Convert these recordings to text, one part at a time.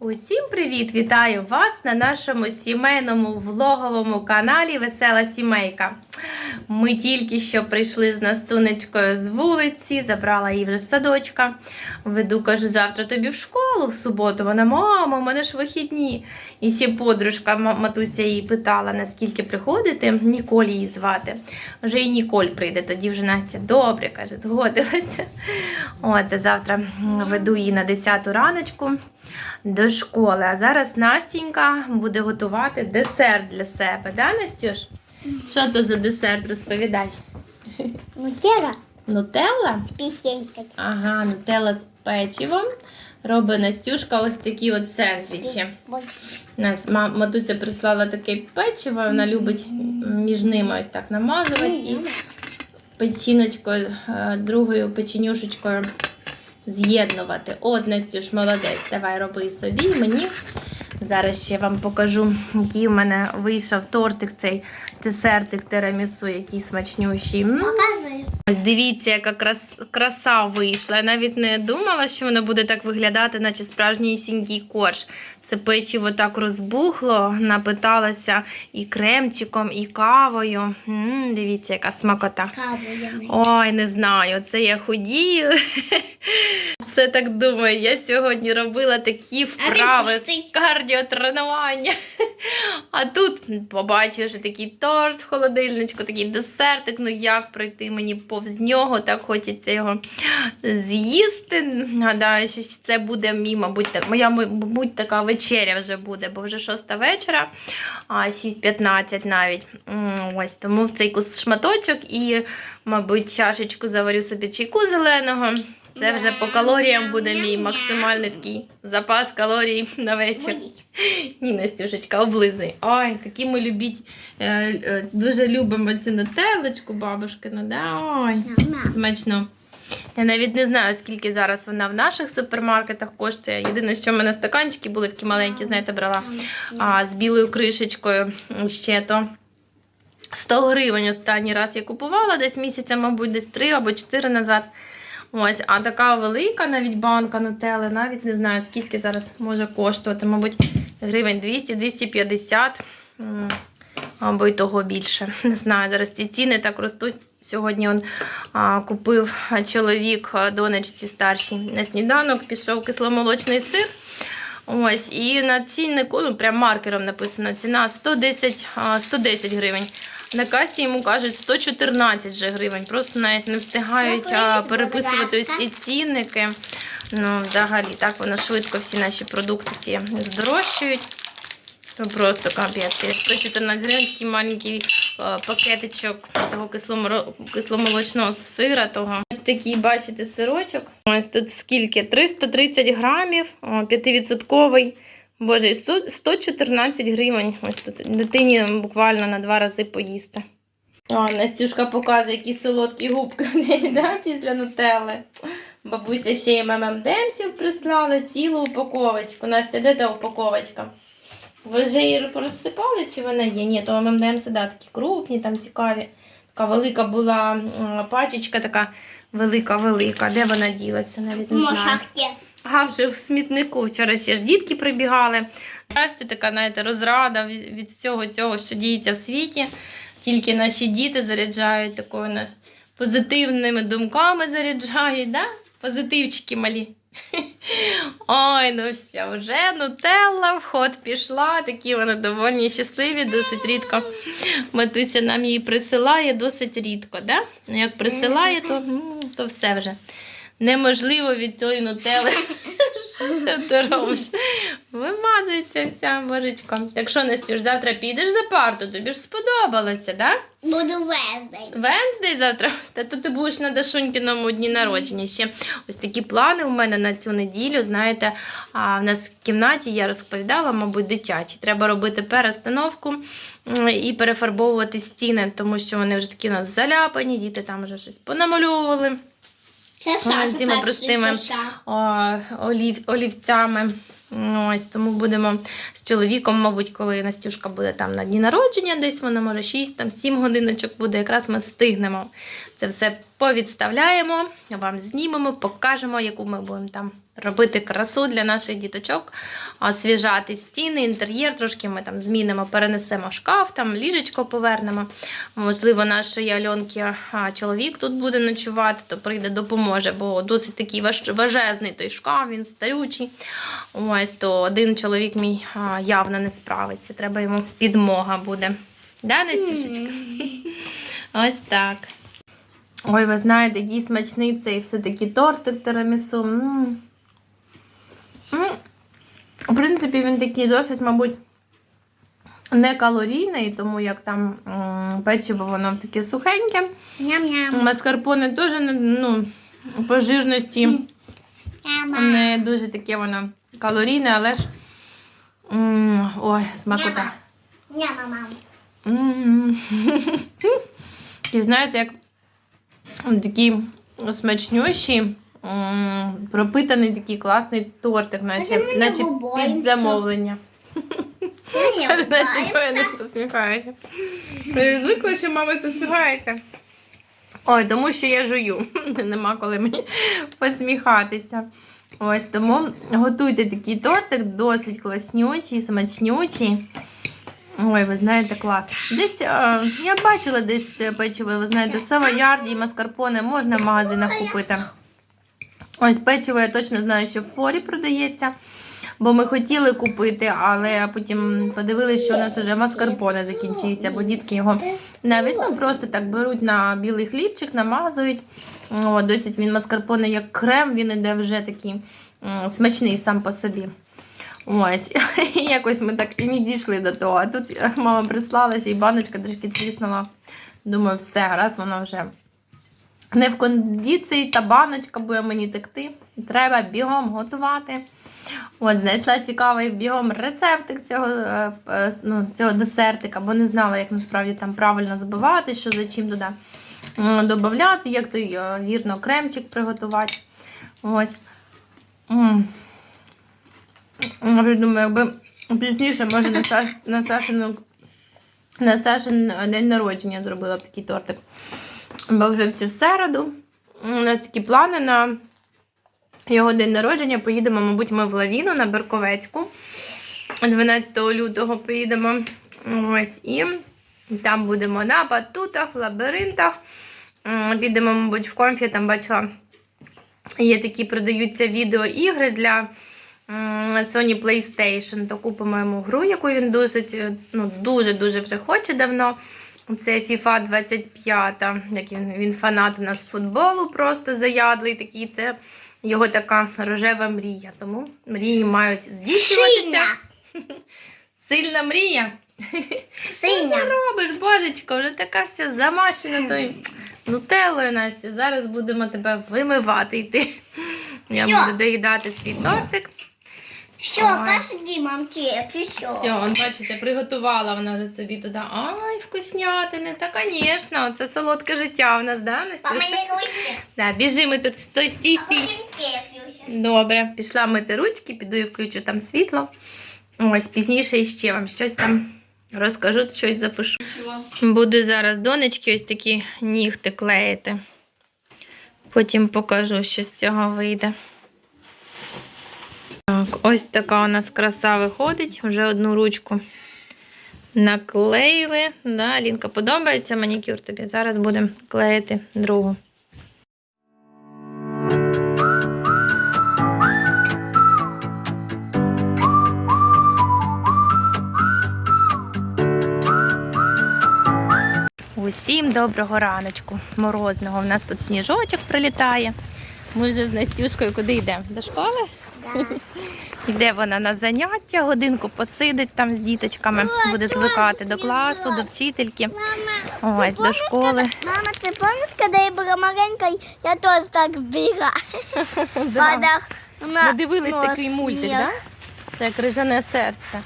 Усім привіт! Вітаю вас на нашому сімейному влоговому каналі Весела Сімейка. Ми тільки що прийшли з Настунечкою з вулиці, забрала її вже з садочка. Веду, кажу, завтра тобі в школу в суботу. Вона, мама, у мене ж вихідні. І ще подружка матуся її питала, наскільки приходити. Ніколь її звати. Вже і Ніколь прийде, тоді вже Настя добре, каже, згодилася. От, завтра веду її на 10 раночку до школи. А зараз Настінька буде готувати десерт для себе, да, Настюш? Що то за десерт розповідай? Нутелла Нутелла? з пісенькою. Ага, нутелла з печивом. Робить Настюшка ось такі от сендвічі. Нас матуся прислала таке печиво, вона любить між ними ось так намазувати і печіночкою, е, другою печенюшечкою з'єднувати. От, Настюш, молодець, давай роби собі і мені. Зараз ще вам покажу, який у мене вийшов тортик, цей десертик тирамісу, який смачнющий. М. Покажи. Ось дивіться, яка крас... краса вийшла. Я навіть не думала, що воно буде так виглядати, наче справжній сінький корж. Це печиво так розбухло, напиталася і кремчиком, і кавою. м дивіться, яка смакота. Каву я не. Ой, не знаю, це я худію. Це так думаю. Я сьогодні робила такі вправи, кардіотренування. А тут побачив вже такий торт в холодильничку, такий десертик. Ну як пройти мені повз нього, так хочеться його з'їсти. Гадаю, що це буде мій, мабуть, так, моя, мабуть, така вечеря вже буде, бо вже шоста вечора, а 6.15 навіть. Ось тому цей шматочок і, мабуть, чашечку заварю собі чайку зеленого. Це вже по калоріям буде мій максимальний такий запас калорій на вечір. Ні, Настюшечка, облизуй. Ой, такі ми любіть, е, е, дуже любимо цю нателечку бабушкину. Да? Ой, смачно. Я навіть не знаю, скільки зараз вона в наших супермаркетах коштує. Єдине, що в мене стаканчики були такі маленькі, знаєте, брала а, з білою кришечкою ще то. 100 гривень останній раз я купувала десь місяця, мабуть, десь 3 або 4 назад. Ось, а така велика навіть банка нутели, навіть не знаю, скільки зараз може коштувати. Мабуть, гривень 200-250, м, або й того більше. Не знаю, зараз ці ціни так ростуть. Сьогодні он, а, купив чоловік донечці старшій на сніданок, пішов кисломолочний сир. Ось, і на ціннику, ну прям маркером написано, ціна 110, а, 110 гривень. На касі йому кажуть 114 же гривень. Просто навіть не встигають а, переписувати ось ці цінники. Ну, взагалі, так воно швидко всі наші продукти ці здорожчують. Ну, просто капець. 114 гривень такий маленький е, пакетичок того кисломолочного сира. Того. Ось такий, бачите, сирочок. Ось тут скільки? 330 грамів, 5%. Боже, 114 гривень. Ось тут дитині буквально на два рази поїсти. О, Настюшка показує, які солодкі губки в неї да, після нутелли. Бабуся ще й ММДМсів прислали цілу упаковочку. Настя, де та упаковочка? Ви вже її розсипали, чи вона є? Ні, то ММДМ да, такі крупні, там цікаві. Така велика була пачечка, така велика-велика. Де вона ділася? Навіть не знаю. Ага, вже в смітнику. Вчора ще ж дітки прибігали. Щастя, така, знаєте, розрада від, всього цього, що діється в світі. Тільки наші діти заряджають такою позитивними думками заряджають, да? Позитивчики малі. Ой, ну все, вже нутелла в ход пішла. Такі вони довольні щасливі, досить рідко. Матуся нам її присилає досить рідко, да? Ну, як присилає, то, то все вже. Неможливо від тої нутели. Що ти робиш? Вимазується вся божечко. Так що, Настюш, завтра підеш за парту, тобі ж сподобалося, да? Буду вездень. Венздей завтра. Та то ти будеш на Дашунькіному дні народження. Ще ось такі плани у мене на цю неділю. Знаєте, а в нас в кімнаті я розповідала, мабуть, дитячі. Треба робити перестановку і перефарбовувати стіни, тому що вони вже такі у нас заляпані, діти там вже щось понамальовували. Це Саша цими простими о, олів, олівцями. Ось тому будемо з чоловіком, мабуть, коли Настюшка буде там на дні народження, десь вона може 6 там 7 годиночок буде. Якраз ми встигнемо це все повідставляємо, вам знімемо, покажемо, яку ми будемо там робити красу для наших діточок, освіжати стіни, інтер'єр. Трошки ми там змінимо, перенесемо шкаф, там ліжечко повернемо. Можливо, нашої Альонки чоловік тут буде ночувати, то прийде, допоможе, бо досить такий важезний той шкаф, він старючий. Ось то один чоловік мій явно не справиться. Треба йому підмога буде. Да, Настюшечка? Ось так. Ой, ви знаєте, який смачний цей все-таки тортик тирамісу. М. М. В принципі, він такий досить, мабуть, не калорійний, тому як там м, печиво воно таке сухеньке. Ням-ням. Маскарпоне теж не, ну, по жирності Ням. не дуже таке воно калорійне, але ж. м, Ой, смакота. Няма, мам. М. І знаєте, як такі смачнющі, пропитаний такий класний тортик, наче, наче під замовлення. Знаєте, чого я не посміхаюся? Ви звикли, що мама посміхається? Ой, тому що я жую. Нема коли мені посміхатися. Ось тому готуйте такий тортик, досить класнючий, смачнючий. Ой, ви знаєте, клас. Десь е, я бачила десь печиво, ви знаєте, савоярді і маскарпоне можна в магазинах купити. Ось печиво я точно знаю, що в форі продається. Бо ми хотіли купити, але потім подивилися, що у нас вже маскарпоне закінчився, бо дітки його навіть ну, просто так беруть на білий хлібчик, намазують. О, досить він маскарпоне як крем, він іде вже такий смачний сам по собі. Ось, і якось ми так і не дійшли до того. А тут е, мама прислала, ще й баночка трішки тріснула. Думаю, все, раз вона вже не в кондиції, та баночка буде мені текти. Треба бігом готувати. От, знайшла цікавий бігом рецептик цього, е, е, ну, цього десертика, бо не знала, як насправді там правильно збивати, що за чим туди додати, як той вірно кремчик приготувати. Ось. Я думаю, якби пізніше, може, на, Саш, на Сашину на Сашин день народження зробила б такий тортик. Бо вже в цю середу. У нас такі плани на його день народження. Поїдемо, мабуть, ми в Лавіну на Берковецьку. 12 лютого поїдемо. Ось і там будемо на батутах, лабіринтах. Підемо, мабуть, в комфі, там бачила, є такі продаються відеоігри для Sony PlayStation. То купимо йому гру, яку він досить, е, ну, дуже-дуже вже хоче давно. Це FIFA 25. Як він, він фанат у нас футболу, просто заядлий такий. Це його така рожева мрія. Тому мрії мають здійснюватися. Синя. Сильна мрія. Що Синя. ти робиш, божечко? Вже така вся замащена тою нутеллою, Настя. Зараз будемо тебе вимивати йти. Я буду доїдати свій тортик. Все, Ой. пошли, мамчик, и все. Все, он, бачите, приготувала вона вже собі туди. Ай, вкуснятини, та, звісно, це солодке життя у нас, да, По Настюша? моей ручке. Да, біжи, ми тут стой, стій, стій. Добре, пішла мити ручки, піду і включу там світло. Ось пізніше іще вам щось там розкажу, щось запишу. Буду зараз донечки ось такі нігти клеїти. Потім покажу, що з цього вийде. Так, ось така у нас краса виходить. Вже одну ручку наклеїли. Да, Лінка, подобається манікюр тобі. Зараз будемо клеїти другу. Усім доброго раночку, морозного. У нас тут сніжочок прилітає. Ми вже з Настюшкою куди йдемо? До школи? Да. Йде вона на заняття, годинку посидить там з діточками, буде звикати до класу, до вчительки. Мама, Ось до школи. мама, ты помнишь, когда я была маленькой, я тоже так бегала. Да. Ми дивились нос такий мультик, вверх. да? Це крижане серце.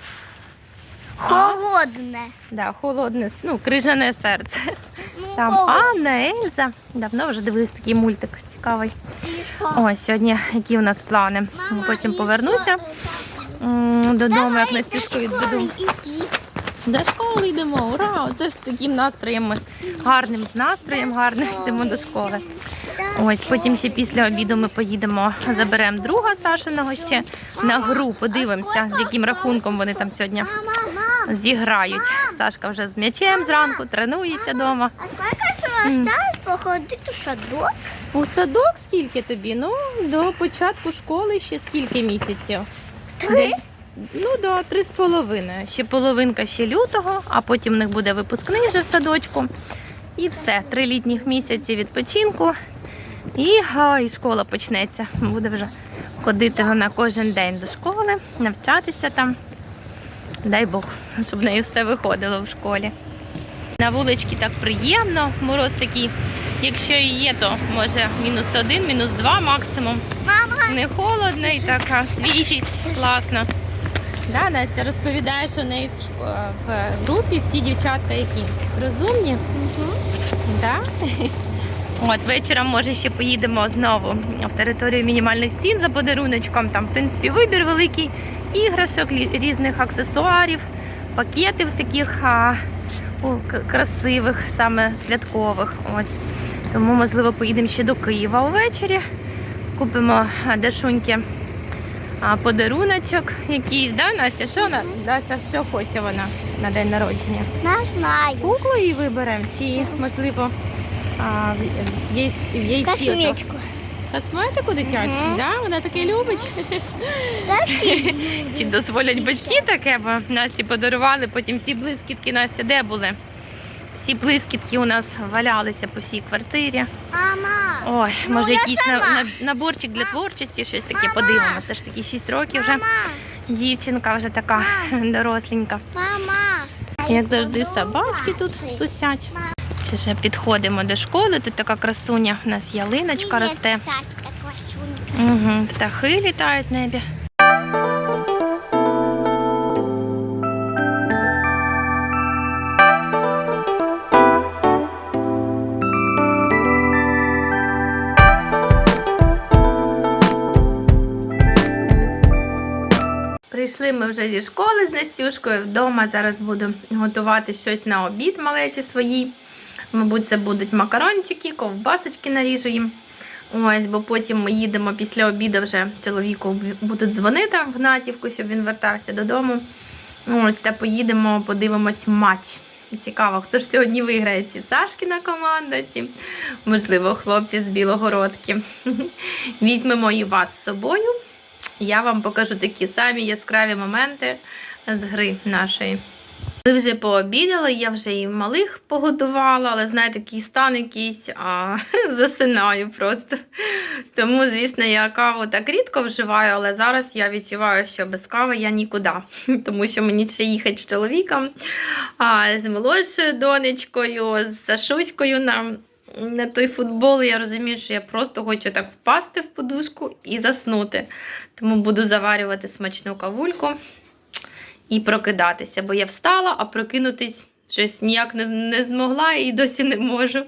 Холодное. Да, холодне, ну, крижане серце. Ну, Там. Анна, Ельза. Давно вже дивились такий мультик цікавий. Ось сьогодні які у нас плани. Мама, Потім повернуся додому, як Настюшку до відведу. До школи йдемо, ура! Оце ж з таким настроєм ми гарним з настроєм, гарним йдемо до школи. Ось потім ще після обіду ми поїдемо, заберемо друга Сашиного ще на гру. Подивимося, з яким рахунком вони там сьогодні зіграють. Сашка вже з м'ячем зранку тренується вдома. Осталось походить у садок? У садок скільки тобі? Ну, до початку школи ще скільки місяців? Три? Ну, да, три з половиною. Ще половинка ще лютого, а потім в них буде випускний вже в садочку. І все, три літніх місяці відпочинку. І, а, і школа почнеться. Буде вже ходити вона кожен день до школи, навчатися там. Дай Бог, щоб в неї все виходило в школі. На вуличці так приємно, мороз такий. Якщо і є, то може мінус один, мінус два максимум. Мама, Не холодно і така свіжість класно. Да, Настя розповідає, що в неї в, групі всі дівчатка які розумні. Да? От вечором, може, ще поїдемо знову в територію мінімальних цін за подаруночком. Там, в принципі, вибір великий іграшок, різних аксесуарів, пакетів таких а, красивих, саме святкових. Ось. Тому, можливо, поїдемо ще до Києва увечері. Купимо Дашуньки а, подаруночок якийсь, да, Настя? Що вона? Даша, що хоче вона на день народження? не знаю. Куклу її виберемо, чи можливо в, яйці, в ото. Косметику. Косметику дитячу, Мгм. да? вона таке любить. Чи дозволять батьки таке, бо Насті подарували, потім всі блискітки Настя де були? Всі блискітки у нас валялися по всій квартирі. Мама. Ой, Ну, може я якийсь на, сама. на- наборчик для творчості, щось таке Мама. подивимося. Все ж таки 6 років вже Мама. дівчинка вже така доросленька. Мама. Як завжди, собачки тут тусять. Це вже підходимо до школи. Тут така красуня. У нас ялиночка росте. Угу, птахи літають в небі. Прийшли ми вже зі школи з Настюшкою. Вдома зараз буду готувати щось на обід малечі своїй. Мабуть, це будуть макарончики, ковбасочки наріжу їм. Ось, бо потім ми їдемо після обіду вже чоловіку будуть дзвонити в Гнатівку, щоб він вертався додому. Ось, та поїдемо, подивимось матч. Цікаво, хто ж сьогодні виграє, чи Сашкіна команда, чи, можливо, хлопці з Білогородки. Візьмемо і вас з собою. Я вам покажу такі самі яскраві моменти з гри нашої. Ми вже пообідали, я вже і малих погодувала, але знаєте, такий стан якийсь, а засинаю просто. Тому, звісно, я каву так рідко вживаю, але зараз я відчуваю, що без кави я нікуди. Тому що мені ще їхати з чоловіком, а з молодшою донечкою, з Сашуською на, на той футбол. Я розумію, що я просто хочу так впасти в подушку і заснути. Тому буду заварювати смачну кавульку і прокидатися, бо я встала, а прокинутись щось ніяк не, не змогла і досі не можу.